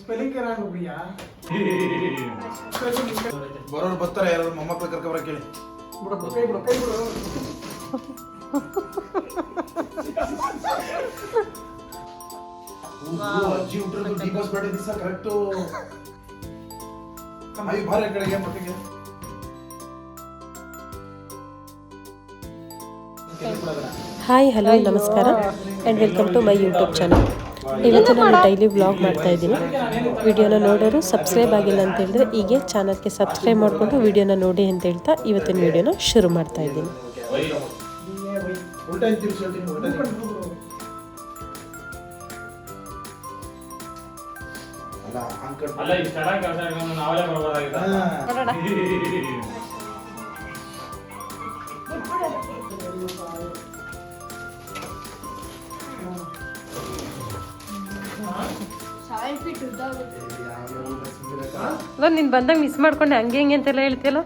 Spelling ಏನಾಗ ಹೋಗ್ಬಿಡಿಯಾ? ಬರೋರು ಬರ್ತಾರೆ ಯಾರು ಮೊಮ್ಮಕ್ಳು ಕರ್ಕೊಬರ ಕೇಳಿ. ಬಿಡು ಕೈ ಬಿಡು ಕೈ ಬಿಡು. ಅಜ್ಜಿ ಹುಟ್ಟಿರೋದು ಡಿ ಬೇಡ ದಿವಸ ಕರೆಕ್ಟು ಅಯ್ಯ ಬಾರ ಕಡೆಗೆ ಮಟ್ಟಿಗೆ ಹಾಯ್ ಹಲೋ ನಮಸ್ಕಾರ. And welcome to my YouTube channel ಇವತ್ತು ನಾನು ಡೈಲಿ ವ್ಲಾಗ್ ಮಾಡ್ತಾ ಇದ್ದೀನಿ. ವಿಡಿಯೋನ ನೋಡೋರು ಸಬ್ಸ್ಕ್ರೈಬ್ ಆಗಿಲ್ಲ ಅಂತ ಹೇಳಿದ್ರೆ ಹೀಗೆ ಚಾನಲ್ಗೆ ಸಬ್ಸ್ಕ್ರೈಬ್ ಮಾಡಿಕೊಂಡು ವಿಡಿಯೋನ ನೋಡಿ ಅಂತ ಹೇಳ್ತಾ ಇವತ್ತಿನ ವಿಡಿಯೋನ ಶುರು ಮಾಡ್ತಾ ಇದ್ದೀನಿ. ಉಲ್ಟಾ ಅಲ್ಲ ನೀನು ಬಂದಾಗ ಮಿಸ್ ಮಾಡ್ಕೊಂಡೆ ಹಂಗೆ ಹಿಂಗೆ ಅಂತೆಲ್ಲ ಹೇಳ್ತಿಯಲ್ಲ?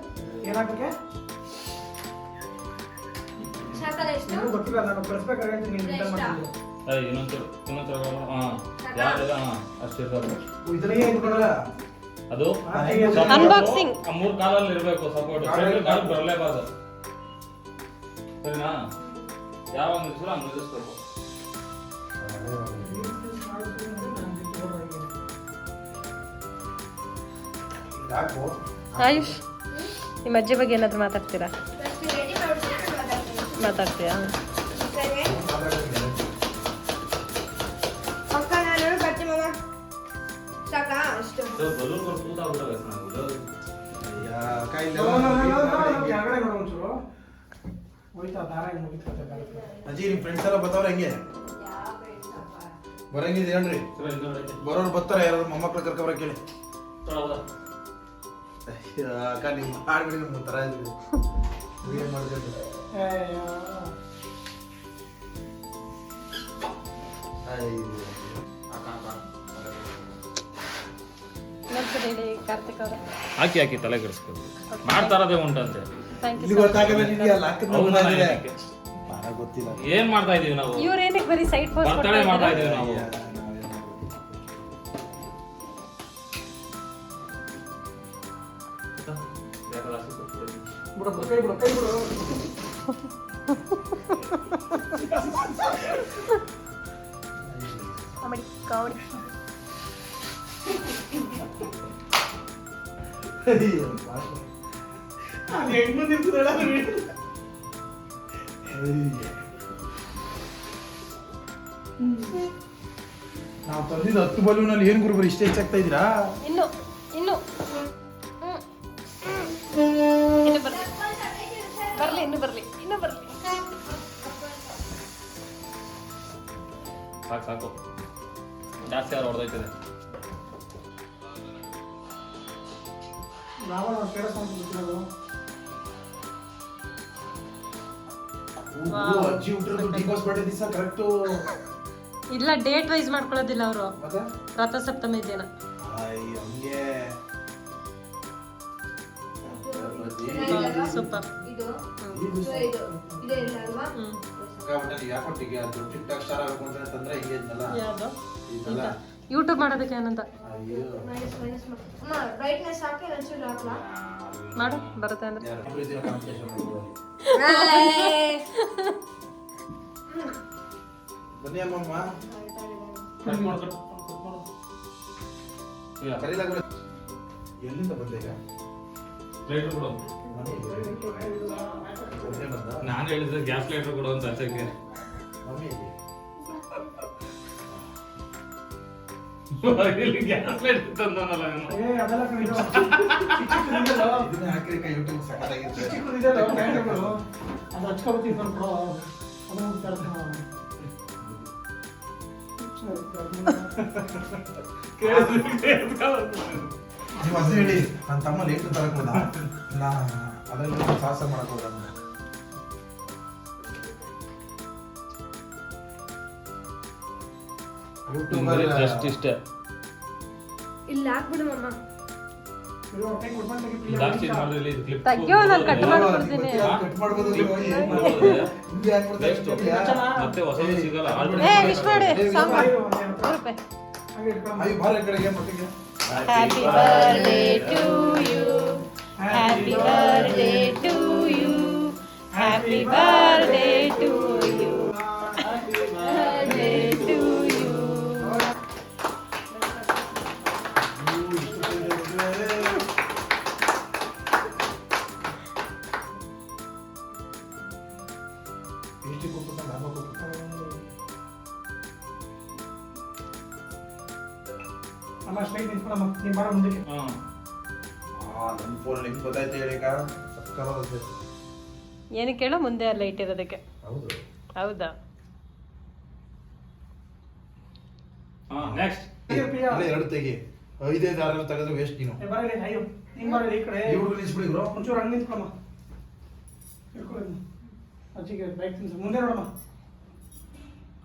ಅದು? Unboxing. ಆ ಮೂರ್ ಕಾಲಲ್ಲಿ ಇರಬೇಕು ಸಪೋರ್ಟ್ ಕಾಲ ಕಾಲ್ ಬರಲೇಬಾರ್ದು ಸರಿನಾ? ಯಾವ ಕೆಳಗಡೆ ನಿಮ್ಮ ಒಂಚೂರು ಹೋಯ್ತಾ ದಾರ ಹಿಂಗ್ ಮುಗಿತ್ಕೊತೆ ದಾರ. ಅಜ್ಜಿ ಫ್ರೆಂಡ್ಸ್ ಎಲ್ಲ ಬರ್ತಾವ್ರ ಹೆಂಗೆ? ಬರಂಗಿದೆ ಹೇಳ್ರಿ. ಬರೋರು ಬರ್ತಾರೆ ಯಾರು ಮೊಮ್ಮಕ್ಳು ಕರ್ಕೊಬರ ಕೇಳಿ. ಅಕ್ಕ ನಮ್ಗೆ ಒಂಥರ ಇದ್ರಿ ಏನ್ ಮಾಡ್ಬೇಕು ಹಾಕಿ ಹಾಕಿ ತಲೆ ಕೆಡಿಸ್ಬೇಕು ಮಾಡ್ತಾರದೇ ಉಂಟಂತೆ ಏನ್ ಮಾಡ್ತಾ ಇದೀವಿ ನಾವು? ಇವ್ರ ಏನಕ್ಕೆ ಬರೀ ಸೈಡ್ ಫೋನ್ ಮಾಡ್ತಾ ಇದೀವಿ ನಾವು. ನಾವು ತಂದಿದ್ದು ಹತ್ತು ಬಲೂನಲ್ಲಿ ಏನು ಗುರುಬರು ಇಷ್ಟೇ ಹೆಚ್ಚಾಗ್ತಾ ಇದ್ದೀರಾ? ನಾವು ನಾವು ಅಜ್ಜಿ ಹುಟ್ಟಿರೋದು ದಿವಸ ಕರೆಕ್ಟು ಇಲ್ಲ ಡೇಟ್ ವೈಸ್ ಮಾಡ್ಕೊಳ್ಳೋದಿಲ್ಲ ಅವರು. ಮತ್ತೆ? ರಥಸಪ್ತಮಿ ದಿನ. ಅಯ್ಯ ಹಂಗೆ. ಸೂಪರ್ ಇದು ಇದು ಇಲ್ಲ ಅಲ್ವಾ? ಹ್ಮ್. ಟಿಕ್ ಟಾಕ್ ಸ್ಟಾರ್ ಆಗ್ಬೇಕು ಅಂತಂದ್ರೆ ಹಿಂಗೆ ಇದ್ನಲ್ಲ? ಯಾವುದು? ಇದೆಲ್ಲ ಯೂಟ್ಯೂಬ್ ಮಾಡೋದಕ್ಕೆ ಏನಂತ? ಮಾಡು ಬರುತ್ತೆ ಅಂದ್ರೆ. ಎಲ್ಲಿಂದ ಬಂದೆ ಈಗ? ನಾನು ಹೇಳಿದ್ರೆ ಗ್ಯಾಸ್ ಲೈಟರ್ ಕೊಡು ಅಂತ ಅಚ್ಚಕ್ಕೆ ನೀವು ಅದು ಹೇಳಿ ನನ್ನ ತಮ್ಮ ಲೇಟ್ ತರಕ್ ಹೋದ. ನಾ ಅದರಲ್ಲಿ ಸಾಹಸ ಮಾಡಕ್ ಹೋದ. ಯೂಟ್ಯೂಬರ್ ಜಸ್ಟ್ ಇಷ್ಟೇ. ಇಲ್ಲಿ ಹಾಕ್ಬಿಡು ಮಮ್ಮ please. ಜಾಸ್ತಿ ಇದ್ ತೆಗ್ಯೋ, ನಾನ್. ಕಟ್ ಮಾಡ್ಬೋದು. ನೋಡ್ತೀಯಾ? ಮತ್ತೆ ಹೊಸದು ಸಿಗಲ್ಲ ಏ ವಿಶ್ ಮಾಡಿ ಸಾಂಬಾರ್. ಅಯ್ಯೋ ಬಾರ ಕಡೆಗೆ ಮಟ್ಟಿಗೆ. Happy birthday to you happy to you happy birthday ಅಮ್ಮ ಸ್ಟ್ರೈಟ್ ನಿಂತ್ಕೊಳಮ್ಮ ನೀನು ಬಾರ ಮುಂದಕ್ಕೆ. ನನ್ನ ಫೋನ್ ಲಿಂಕ್ ಗೊತ್ತಾಯ್ತು ಹೇಳಿಕ. ಏನಕ್ಕೆ ಹೇಳೋ ಮುಂದೆ ಅಲ್ಲ ಇಟ್ಟಿರೋದಕ್ಕೆ ಹೌದು. ಹೌದಾ? ಹಾ ನೆಕ್ಸ್ಟ್ ಎರಡು ತೆಗಿ. ಐದೈದು ಆರು ತೆಗೆದ್ರೆ ವೇಸ್ಟ್ ನೀನು. ಏ, ಬರಲಿ ಅಯ್ಯೋ ನೀನ್ ಬರಲಿ ಈ ಕಡೆ. ಈ ಹುಡುಗ ನಿಲ್ಸ್ಬಿಡಿ ಗುರು ಒಂಚೂರು ಹಂಗೆ ನಿಂತ್ಕೊಳಮ್ಮ. ಹಿಡ್ಕೊಳ್ಳಿ ಅಜ್ಜಿಗೆ ಬೈಕ್ ತಿನ್ಸು. ಮುಂದೆ ನೋಡಮ್ಮ.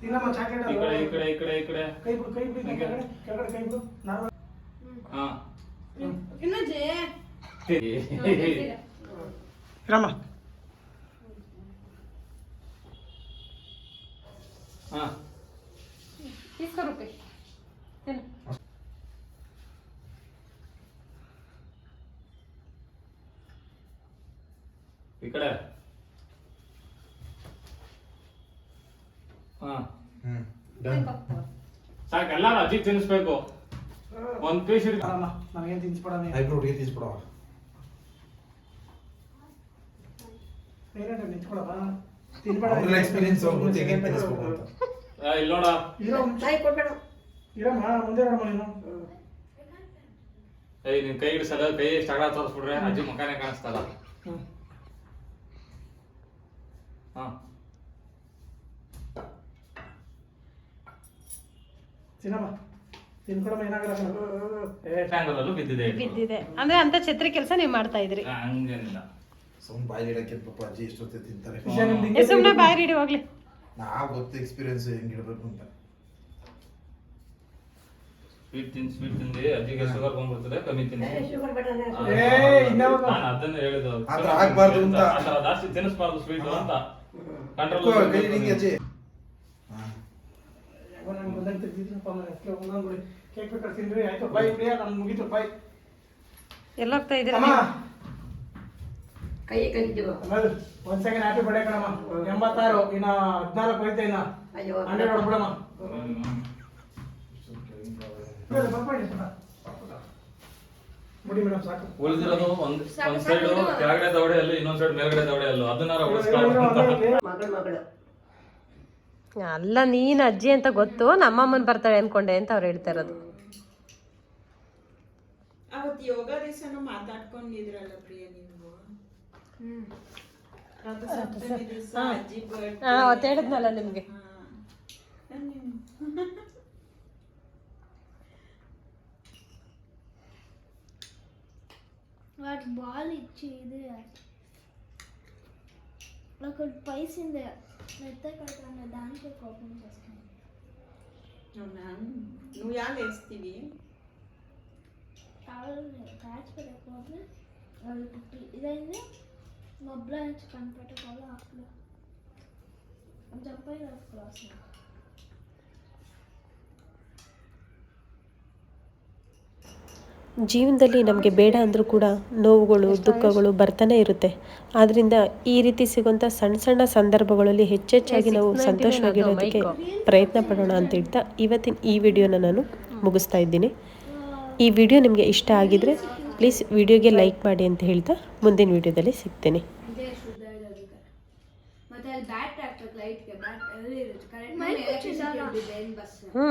ತಿನ್ನಮ್ಮ ಚಾಕ್ಲೇಟ್ ಈ ಕಡೆ ಈ ಕಡೆ ಈ ಕಡೆ ಈ ಕಡೆ. ಕೈ ಬಿಡು ಕೈ ಬಿಡು ಹಂಗೆ. ಕೆಳಗಡೆ ಕೆಳಗಡೆ ಕೈ ಬಿಡು. ನಾನು ಹಾ. ಇನ್ನೊಂಜೆ ರಮ್ಮ ಹಾ ಕಡೆ ಹಾ ಹ್ಮ್ ಡನ್ ಸಾಕು ಎಲ್ಲಾರು ಅಜ್ಜಿ ತಿನ್ನಿಸ್ಬೇಕು ಒಂದ್ ಪೀಸ್ ಹಿಡಿದು ನನಗೇನು ತಿನ್ಸ್ಬೇಡ ನೀನು ಐಬ್ರೋ ಹುಡುಗಿ ತೀಸ್ಬಿಡವ ಬೇರೆ ನಿಂತ್ಕೊಳಪ್ಪ ತಿನ್ಬೇಡ. ಅವ್ರ ಎಕ್ಸ್ಪೀರಿಯನ್ಸ್ ಗೊತ್ತು ಹೆಂಗೆ ತಿನ್ನಿಸ್ಬೇಕು ಅಂತ ಇಲ್ಲಿ ನೋಡ. ಇರೋ ಇರಮ್ಮ ಮುಂದೆ ನೋಡಮ್ಮ ನೀನು. ಏಯ್ ನಿನ್ ಕೈ ಹಿಡಿಸಲ್ಲ ಕೈ ಸ್ಟಾಗ ತೋರಿಸ್ಬಿಡ್ರೆ ಅಜ್ಜಿ ಮುಖಾನೇ ಕಾಣಿಸ್ತಲ್ಲ ಹ್ಮ್. ಹಾ. ತಿನ್ನಮ್ಮ. ಏನಾಗಲ್ಲ ಏ ಬಿದ್ದಿದೆ ಬಿದ್ದಿದೆ. ಅಂದ್ರೆ ಅಂತ ಛತ್ರಿ ಕೆಲಸ ನೀವು ಮಾಡ್ತಾ ಇದ್ರಿ. ಹಂಗೇನಿಲ್ಲ. ಸುಮ್ ಬಾಯಿ ಇಡಕ್ಕೆ ಪಾಪ ಅಜ್ಜಿ ಎಷ್ಟೊತ್ತೆ ತಿಂತಾರೆ. ಸುಮ್ಮನೆ ಬಾಯಿ ಹಿಡಿ ಹೋಗ್ಲಿ. ನಾ ಗೊತ್ತು ಎಕ್ಸ್ಪೀರಿಯನ್ಸ್ ಹೆಂಗ್ ಇಡಬೇಕು ಅಂತ. ಸ್ವೀಟ್ ತಿನ್ ಸ್ವೀಟ್ ತಿಂದು ಅಜ್ಜಿಗೆ ಶುಗರ್ ಬಂದ್ಬಿಡ್ತದೆ ಕಮ್ಮಿ ತಿನ್ನಿ. ಏ ನಾನು ಅದನ್ನ ಹೇಳಿದ್ದು. ಆ ಥರ ಆಗ್ಬಾರ್ದು ಅಂತ. ಆ ಥರ ಜಾಸ್ತಿ ತಿನ್ನಿಸ್ಬಾರ್ದು ಸ್ವೀಟ್ ಅಂತ. ಕಂಟ್ರೋಲ್ ಕೈ ಹಿಡಿಂಗೆ ಅಜ್ಜಿ. ಮನೆ ಹತ್ರ ಒಂದೊಂದು ಕೇಕ್ ಬೇಕಾದ್ರೆ ತಿಂದ್ರಿ ಆಯ್ತು ಬಾಯ್ ಪ್ರಿಯ ನಾನು ಮುಗೀತು ಬಾಯ್ ಎಲ್ಲ ಹೋಗ್ತಾ ಇದ್ದೀರಾ ಅಮ್ಮ. ಕೈ ಕಲಿತೀವ ಒಂದ್ ಸೆಕೆಂಡ್ ಹ್ಯಾಪಿ ಬರ್ಡೇ ಕಣಮ್ಮ. ಎಂಬತ್ತಾರು ಇನ್ನ ಹದಿನಾಲ್ಕು ಐತೆ ಇನ್ನ. ಅಯ್ಯೋ. ಹಂಡ್ರೆಡ್ ಹೊಡ್ಬಿಡಮ್ಮ ಮುಡಿ ಮೇಡಮ್ ಸಾಕು. ಉಳಿದಿರೋದು ಒಂದ್ ಒಂದ್ ಸೈಡ್. ಕೆಳಗಡೆ ದವಡೆ ಅಲ್ಲೂ ಇನ್ನೊಂದ್ ಸೈಡ್ ಮೇಲ್ಗಡೆ ದವಡೆ ಅಲ್ಲೂ. ಅದನ್ನ ಉಳಿಸ್ಕೊಳ್ಳೋದು ಅಂತ. ಮಗಳು ಮಗಳು. ಅಲ್ಲ ನೀನು ಅಜ್ಜಿ ಅಂತ ಗೊತ್ತು ನಮ್ಮಮ್ಮನ ಬರ್ತಾಳೆ ಅನ್ಕೊಂಡೆ ಅಂತ ಅವ್ರು ಹೇಳ್ತಾ ಇರೋದು. ಹೇಳಿದ್ನಲ್ಲ ನಿಮಗೆ. ಬಾಲ್ ಇಚ್ಚಿ ಇದೆ. ಪೈಸಿಂದ. మెత్తపడుతున్న దానికి కోపం చేస్తాను అవునా నువ్వు యాలు వేస్తీవి కాళ్ళు కాచిపెట్టకపోతే ఇదైంది. మబ్బులో నుంచి కనపెట్టకుండా అప్పుడు జంపై వస్తుంది ಜೀವನದಲ್ಲಿ ನಮಗೆ ಬೇಡ ಅಂದರೂ ಕೂಡ ನೋವುಗಳು ದುಃಖಗಳು ಬರ್ತಾನೆ ಇರುತ್ತೆ. ಆದ್ದರಿಂದ ಈ ರೀತಿ ಸಿಗುವಂಥ ಸಣ್ಣ ಸಣ್ಣ ಸಂದರ್ಭಗಳಲ್ಲಿ ಹೆಚ್ಚೆಚ್ಚಾಗಿ ನಾವು ಸಂತೋಷವಾಗಿರೋದಕ್ಕೆ ಪ್ರಯತ್ನ ಪಡೋಣ ಅಂತ ಹೇಳ್ತಾ ಇವತ್ತಿನ ಈ ವಿಡಿಯೋನ ನಾನು ಮುಗಿಸ್ತಾ ಇದ್ದೀನಿ. ಈ ವಿಡಿಯೋ ನಿಮಗೆ ಇಷ್ಟ ಆಗಿದ್ರೆ ಪ್ಲೀಸ್ ವಿಡಿಯೋಗೆ ಲೈಕ್ ಮಾಡಿ ಅಂತ ಹೇಳ್ತಾ ಮುಂದಿನ ವಿಡಿಯೋದಲ್ಲಿ ಸಿಗ್ತೇನೆ. ಹ್ಞೂ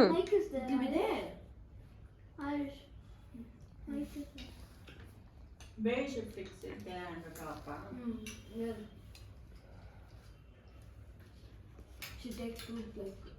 Barry should fix it down about top. Mm, yeah. She takes food like